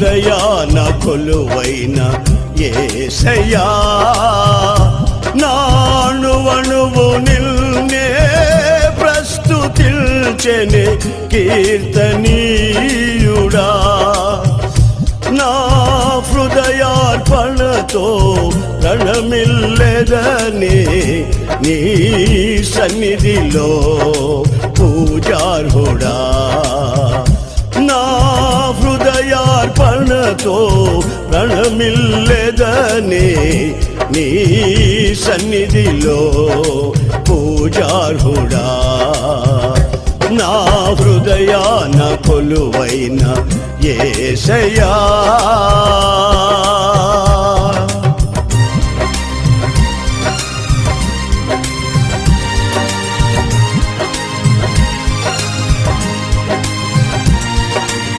హృదయాన కొలువైన ఏసయా నాణువణువు నిల్నే ప్రస్తుతిల్చెని కీర్తనీయుడా. నా హృదయార్పణతో రణమిల్లెదని నీ సన్నిధిలో పూ హృదయార్పణతో ప్రణమిల్లెదనే నీ సన్నిధిలో పూజార్హుడా. నా హృదయాన కొలువైన ఏసయా